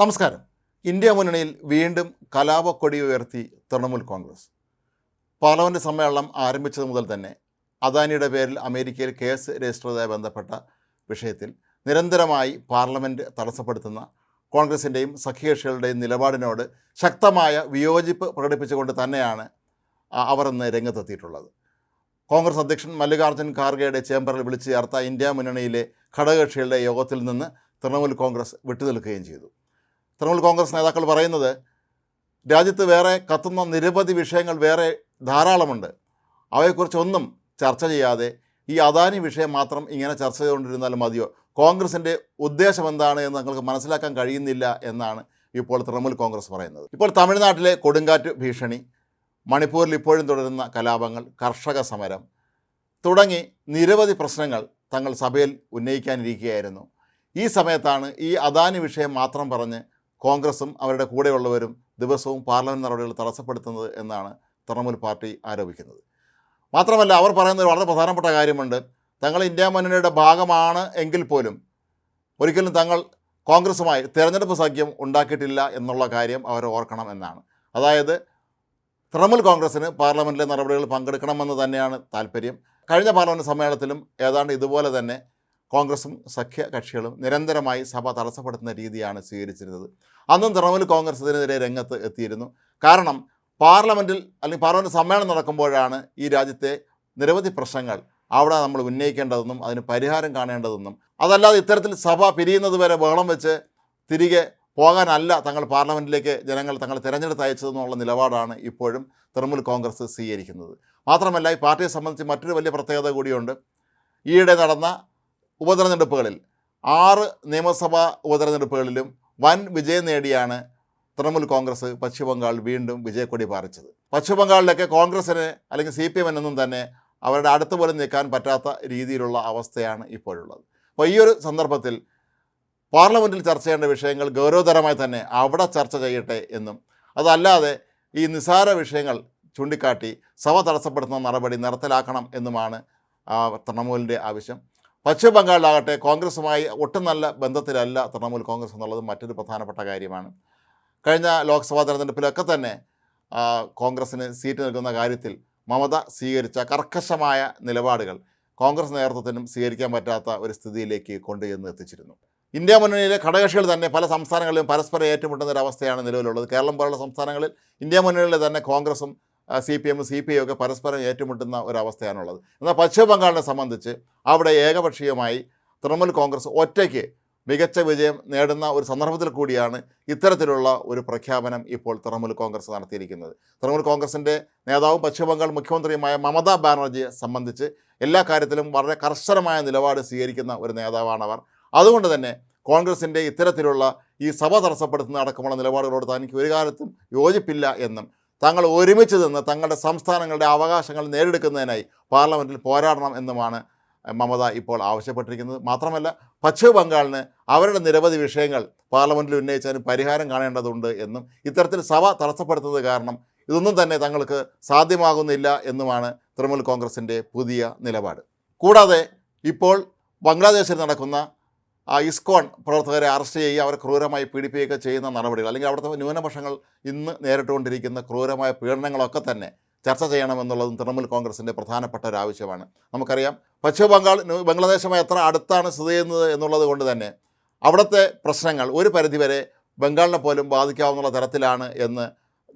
നമസ്കാരം. ഇന്ത്യ മുന്നണിയിൽ വീണ്ടും കലാപക്കൊടി ഉയർത്തി തൃണമൂൽ കോൺഗ്രസ്. പാർലമെന്റ് സമ്മേളനം ആരംഭിച്ചത് മുതൽ തന്നെ അദാനിയുടെ പേരിൽ അമേരിക്കയിൽ കേസ് രജിസ്റ്റർ ചെയ്തതായി ബന്ധപ്പെട്ട വിഷയത്തിൽ നിരന്തരമായി പാർലമെന്റ് തടസ്സപ്പെടുത്തുന്ന കോൺഗ്രസിന്റെയും സഖ്യകക്ഷികളുടെയും നിലപാടിനോട് ശക്തമായ വിയോജിപ്പ് പ്രകടിപ്പിച്ചുകൊണ്ട് തന്നെയാണ് അവർ ഇന്ന് രംഗത്തെത്തിയിട്ടുള്ളത്. കോൺഗ്രസ് അധ്യക്ഷൻ മല്ലികാർജുൻ ഖാർഗെയുടെ ചേംബറിൽ വിളിച്ചു ചേർത്ത ഇന്ത്യ മുന്നണിയിലെ ഘടകകക്ഷികളുടെ യോഗത്തിൽ നിന്ന് തൃണമൂൽ കോൺഗ്രസ് വിട്ടുനിൽക്കുകയും ചെയ്തു. തൃണമൂൽ കോൺഗ്രസ് നേതാക്കൾ പറയുന്നത് രാജ്യത്ത് വേറെ കത്തുന്ന നിരവധി വിഷയങ്ങൾ വേറെ ധാരാളമുണ്ട്. അവയെക്കുറിച്ചൊന്നും ചർച്ച ചെയ്യാതെ ഈ അദാനി വിഷയം മാത്രം ഇങ്ങനെ ചർച്ച ചെയ്തുകൊണ്ടിരുന്നാലും മതിയോ? കോൺഗ്രസിന്റെ ഉദ്ദേശം എന്താണ് എന്ന് നിങ്ങൾക്ക് മനസ്സിലാക്കാൻ കഴിയുന്നില്ല എന്നാണ് ഇപ്പോൾ തൃണമൂൽ കോൺഗ്രസ് പറയുന്നത്. ഇപ്പോൾ തമിഴ്നാട്ടിലെ കൊടുങ്കാറ്റ് ഭീഷണി മണിപ്പൂരിൽ ഇപ്പോഴും തുടരുന്ന കലാപങ്ങൾ കർഷക സമരം തുടങ്ങി നിരവധി പ്രശ്നങ്ങൾ തങ്ങൾ സഭയിൽ ഉന്നയിക്കാനിരിക്കുകയായിരുന്നു. ഈ സമയത്താണ് ഈ അദാനി വിഷയം മാത്രം പറഞ്ഞ് കോൺഗ്രസും അവരുടെ കൂടെയുള്ളവരും ദിവസവും പാർലമെന്റ് നടപടികൾ തടസ്സപ്പെടുത്തുന്നത് എന്നാണ് തൃണമൂൽ പാർട്ടി ആരോപിക്കുന്നത്. മാത്രമല്ല അവർ പറയുന്നത് വളരെ പ്രധാനപ്പെട്ട കാര്യമുണ്ട്. തങ്ങൾ ഇന്ത്യ മുന്നണിയുടെ ഭാഗമാണ് എങ്കിൽ പോലും ഒരിക്കലും തങ്ങൾ കോൺഗ്രസുമായി തിരഞ്ഞെടുപ്പ് സഖ്യം ഉണ്ടാക്കിയിട്ടില്ല എന്നുള്ള കാര്യം അവർ ഓർക്കണം എന്നാണ്. അതായത് തൃണമൂൽ കോൺഗ്രസ്സിന് പാർലമെന്റിലെ നടപടികൾ പങ്കെടുക്കണമെന്ന് തന്നെയാണ് താല്പര്യം. കഴിഞ്ഞ പാർലമെന്റ് സമ്മേളനത്തിലും ഏതാണ്ട് ഇതുപോലെ തന്നെ കോൺഗ്രസും സഖ്യ കക്ഷികളും നിരന്തരമായി സഭ തടസ്സപ്പെടുത്തുന്ന രീതിയാണ് സ്വീകരിച്ചിരുന്നത്. അന്നും തൃണമൂൽ കോൺഗ്രസ് ഇതിനെതിരെ രംഗത്ത് എത്തിയിരുന്നു. കാരണം പാർലമെന്റിൽ അല്ലെങ്കിൽ പാർലമെന്റ് സമ്മേളനം നടക്കുമ്പോഴാണ് ഈ രാജ്യത്തെ നിരവധി പ്രശ്നങ്ങൾ അവിടെ നമ്മൾ ഉന്നയിക്കേണ്ടതെന്നും അതിന് പരിഹാരം കാണേണ്ടതെന്നും. അതല്ലാതെ ഇത്തരത്തിൽ സഭ പിരിയുന്നത് വരെ ബഹളം വെച്ച് തിരികെ പോകാനല്ല തങ്ങൾ പാർലമെന്റിലേക്ക് ജനങ്ങൾ തങ്ങൾ തിരഞ്ഞെടുത്ത് അയച്ചതെന്നുള്ള നിലപാടാണ് ഇപ്പോഴും തൃണമൂൽ കോൺഗ്രസ് സ്വീകരിക്കുന്നത്. മാത്രമല്ല ഈ പാർട്ടിയെ സംബന്ധിച്ച് മറ്റൊരു വലിയ പ്രത്യേകത കൂടിയുണ്ട്. ഈയിടെ നടന്ന ഉപതെരഞ്ഞെടുപ്പുകളിൽ ആറ് നിയമസഭാ ഉപതെരഞ്ഞെടുപ്പുകളിലും വൻ വിജയം നേടിയാണ് തൃണമൂൽ കോൺഗ്രസ് പശ്ചിമബംഗാൾ വീണ്ടും വിജയക്കൊടി പാറിച്ചത്. പശ്ചിമബംഗാളിലൊക്കെ കോൺഗ്രസ്സിന് അല്ലെങ്കിൽ സി പി എമ്മിനൊന്നും തന്നെ അവരുടെ അടുത്ത് പോലും നിൽക്കാൻ പറ്റാത്ത രീതിയിലുള്ള അവസ്ഥയാണ് ഇപ്പോഴുള്ളത്. അപ്പോൾ ഈ ഒരു സന്ദർഭത്തിൽ പാർലമെന്റിൽ ചർച്ച ചെയ്യേണ്ട വിഷയങ്ങൾ ഗൗരവതരമായി തന്നെ അവിടെ ചർച്ച ചെയ്യട്ടെ എന്നും അതല്ലാതെ ഈ നിസാര വിഷയങ്ങൾ ചൂണ്ടിക്കാട്ടി സഭ തടസ്സപ്പെടുത്തുന്ന നടപടി നിർത്തലാക്കണം എന്നുമാണ് തൃണമൂലിന്റെ ആവശ്യം. പശ്ചിമ ബംഗാളിലാകട്ടെ കോൺഗ്രസുമായി ഒട്ടും നല്ല ബന്ധത്തിലല്ല തൃണമൂൽ കോൺഗ്രസ് എന്നുള്ളത് മറ്റൊരു പ്രധാനപ്പെട്ട കാര്യമാണ്. കഴിഞ്ഞ ലോക്സഭാ തെരഞ്ഞെടുപ്പിലൊക്കെ തന്നെ കോൺഗ്രസിന് സീറ്റ് നൽകുന്ന കാര്യത്തിൽ മമത സ്വീകരിച്ച കർക്കശമായ നിലപാടുകൾ കോൺഗ്രസ് നേതൃത്വത്തിനും സ്വീകരിക്കാൻ പറ്റാത്ത ഒരു സ്ഥിതിയിലേക്ക് കൊണ്ടുചെന്ന് എത്തിച്ചിരുന്നു. ഇന്ത്യ മുന്നണിയിലെ ഘടകകക്ഷികൾ തന്നെ പല സംസ്ഥാനങ്ങളിലും പരസ്പരം ഏറ്റുമുട്ടുന്ന ഒരു അവസ്ഥയാണ് നിലവിലുള്ളത്. കേരളം പോലുള്ള സംസ്ഥാനങ്ങളിൽ ഇന്ത്യ മുന്നണിയിലെ തന്നെ കോൺഗ്രസും സി പി എമ്മും സി പി ഐ ഒക്കെ പരസ്പരം ഏറ്റുമുട്ടുന്ന ഒരവസ്ഥയാണുള്ളത്. എന്നാൽ പശ്ചിമ ബംഗാളിനെ സംബന്ധിച്ച് അവിടെ ഏകപക്ഷീയമായി തൃണമൂൽ കോൺഗ്രസ് ഒറ്റയ്ക്ക് മികച്ച വിജയം നേടുന്ന ഒരു സന്ദർഭത്തിൽ കൂടിയാണ് ഇത്തരത്തിലുള്ള ഒരു പ്രഖ്യാപനം ഇപ്പോൾ തൃണമൂൽ കോൺഗ്രസ് നടത്തിയിരിക്കുന്നത്. തൃണമൂൽ കോൺഗ്രസിന്റെ നേതാവും പശ്ചിമബംഗാൾ മുഖ്യമന്ത്രിയുമായ മമതാ ബാനർജിയെ സംബന്ധിച്ച് എല്ലാ കാര്യത്തിലും വളരെ കർശനമായ നിലപാട് സ്വീകരിക്കുന്ന ഒരു നേതാവാണ് അവർ അതുകൊണ്ട് തന്നെ കോൺഗ്രസിന്റെ ഇത്തരത്തിലുള്ള ഈ സഭ തടസ്സപ്പെടുത്തുന്ന അടക്കമുള്ള നിലപാടുകളോട് തനിക്ക് ഒരു കാലത്തും യോജിപ്പില്ല എന്നും തങ്ങൾ ഒരുമിച്ച് നിന്ന് തങ്ങളുടെ സംസ്ഥാനങ്ങളുടെ അവകാശങ്ങൾ നേടിയെടുക്കുന്നതിനായി പാർലമെന്റിൽ പോരാടണം എന്നുമാണ് മമത ഇപ്പോൾ ആവശ്യപ്പെട്ടിരിക്കുന്നത്. മാത്രമല്ല പശ്ചിമ ബംഗാളിന് അവരുടെ നിരവധി വിഷയങ്ങൾ പാർലമെന്റിൽ ഉന്നയിച്ചതിന് പരിഹാരം കാണേണ്ടതുണ്ട് എന്നും ഇത്തരത്തിൽ സഭ തടസ്സപ്പെടുത്തുന്നത് കാരണം ഇതൊന്നും തന്നെ തങ്ങൾക്ക് സാധ്യമാകുന്നില്ല എന്നുമാണ് തൃണമൂൽ കോൺഗ്രസിന്റെ പുതിയ നിലപാട്. കൂടാതെ ഇപ്പോൾ ബംഗ്ലാദേശിൽ നടക്കുന്ന ആ ഇസ്കോൺ പ്രവർത്തകരെ അറസ്റ്റ് ചെയ്യുക അവരെ ക്രൂരമായി പീഡിപ്പിക്കുകയൊക്കെ ചെയ്യുന്ന നടപടികൾ അല്ലെങ്കിൽ അവിടുത്തെ ന്യൂനപക്ഷങ്ങൾ ഇന്ന് നേരിട്ടുകൊണ്ടിരിക്കുന്ന ക്രൂരമായ പീഡനങ്ങളൊക്കെ തന്നെ ചർച്ച ചെയ്യണമെന്നുള്ളതും തൃണമൂൽ കോൺഗ്രസിന്റെ പ്രധാനപ്പെട്ട ഒരു ആവശ്യമാണ്. നമുക്കറിയാം പശ്ചിമ ബംഗാൾ ബംഗ്ലാദേശുമായി എത്ര അടുത്താണ് സ്ഥിതി ചെയ്യുന്നത് എന്നുള്ളത് കൊണ്ട് തന്നെ അവിടുത്തെ പ്രശ്നങ്ങൾ ഒരു പരിധിവരെ ബംഗാളിനെ പോലും ബാധിക്കാവുന്ന തരത്തിലാണ് എന്ന്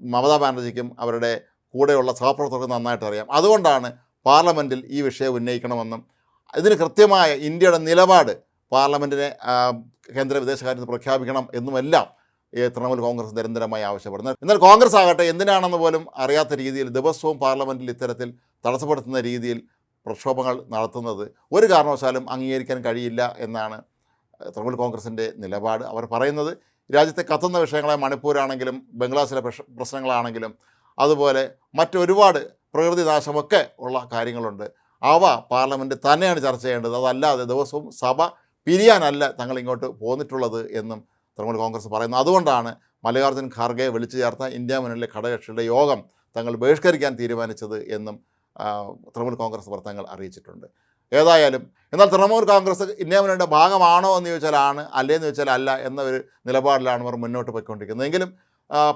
മമതാ ബാനർജിക്കും അവരുടെ കൂടെയുള്ള സഹപ്രവർത്തകർക്കും നന്നായിട്ട് അറിയാം. അതുകൊണ്ടാണ് പാർലമെന്റിൽ ഈ വിഷയം ഉന്നയിക്കണമെന്നും ഇതിന് കൃത്യമായ ഇന്ത്യയുടെ നിലപാട് പാർലമെന്റിനെ കേന്ദ്ര വിദേശകാര്യത്തിൽ പ്രഖ്യാപിക്കണം എന്നുമെല്ലാം ഈ തൃണമൂൽ കോൺഗ്രസ് നിരന്തരമായി ആവശ്യപ്പെടുന്നത് എന്നാൽ കോൺഗ്രസ് ആകട്ടെ എന്തിനാണെന്ന് പോലും അറിയാത്ത രീതിയിൽ ദിവസവും പാർലമെന്റിൽ ഇത്തരത്തിൽ തടസ്സപ്പെടുത്തുന്ന രീതിയിൽ പ്രക്ഷോഭങ്ങൾ നടത്തുന്നത് ഒരു കാരണവശാലും അംഗീകരിക്കാൻ കഴിയില്ല എന്നാണ് തൃണമൂൽ കോൺഗ്രസിന്റെ നിലപാട്. അവർ പറയുന്നത് രാജ്യത്തെ കത്തുന്ന വിഷയങ്ങളെ മണിപ്പൂരാണെങ്കിലും ബംഗ്ലാദേശിലെ പ്രശ്നങ്ങളാണെങ്കിലും അതുപോലെ മറ്റൊരുപാട് പ്രകൃതി നാശമൊക്കെ ഉള്ള കാര്യങ്ങളുണ്ട്. അവ പാർലമെന്റ് തന്നെയാണ് ചർച്ച ചെയ്യേണ്ടത്. അതല്ലാതെ ദിവസവും സഭ പിരിയാനല്ല തങ്ങൾ ഇങ്ങോട്ട് പോന്നിട്ടുള്ളത് എന്നും തൃണമൂൽ കോൺഗ്രസ് പറയുന്നു. അതുകൊണ്ടാണ് മല്ലികാർജുൻ ഖാർഗെ വിളിച്ചു ചേർത്ത ഇന്ത്യ മുന്നണിയിലെ ഘടകകക്ഷികളുടെ യോഗം തങ്ങൾ ബഹിഷ്കരിക്കാൻ തീരുമാനിച്ചത് എന്നും തൃണമൂൽ കോൺഗ്രസ് വൃത്തങ്ങൾ അറിയിച്ചിട്ടുണ്ട്. ഏതായാലും എന്നാൽ തൃണമൂൽ കോൺഗ്രസ് ഇന്ത്യ മുന്നണിയുടെ ഭാഗമാണോ എന്ന് ചോദിച്ചാലാണ് അല്ലേന്ന് അല്ലേ ചോദിച്ചാൽ അല്ല എന്ന ഒരു നിലപാടിലാണ് അവർ മുന്നോട്ട് പോയിക്കൊണ്ടിരിക്കുന്നത്. എങ്കിലും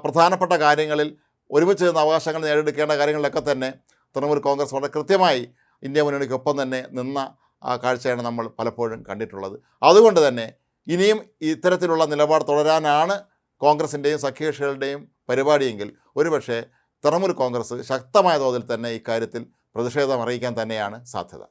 പ്രധാനപ്പെട്ട കാര്യങ്ങളിൽ ഒരുമിച്ച് നിന്ന് അവകാശങ്ങൾ നേടിയെടുക്കേണ്ട കാര്യങ്ങളിലൊക്കെ തന്നെ തൃണമൂൽ കോൺഗ്രസ് വളരെ കൃത്യമായി ഇന്ത്യ മുന്നണിക്കൊപ്പം തന്നെ നിന്ന ആ കാഴ്ചയാണ് നമ്മൾ പലപ്പോഴും കണ്ടിട്ടുള്ളത്. അതുകൊണ്ട് തന്നെ ഇനിയും ഇത്തരത്തിലുള്ള നിലപാട് തുടരാനാണ് കോൺഗ്രസിന്റെയും സഖ്യകക്ഷികളുടെയും പരിപാടിയെങ്കിൽ ഒരുപക്ഷെ തൃണമൂൽ കോൺഗ്രസ് ശക്തമായ തോതിൽ തന്നെ ഇക്കാര്യത്തിൽ പ്രതിഷേധം അറിയിക്കാൻ തന്നെയാണ് സാധ്യത.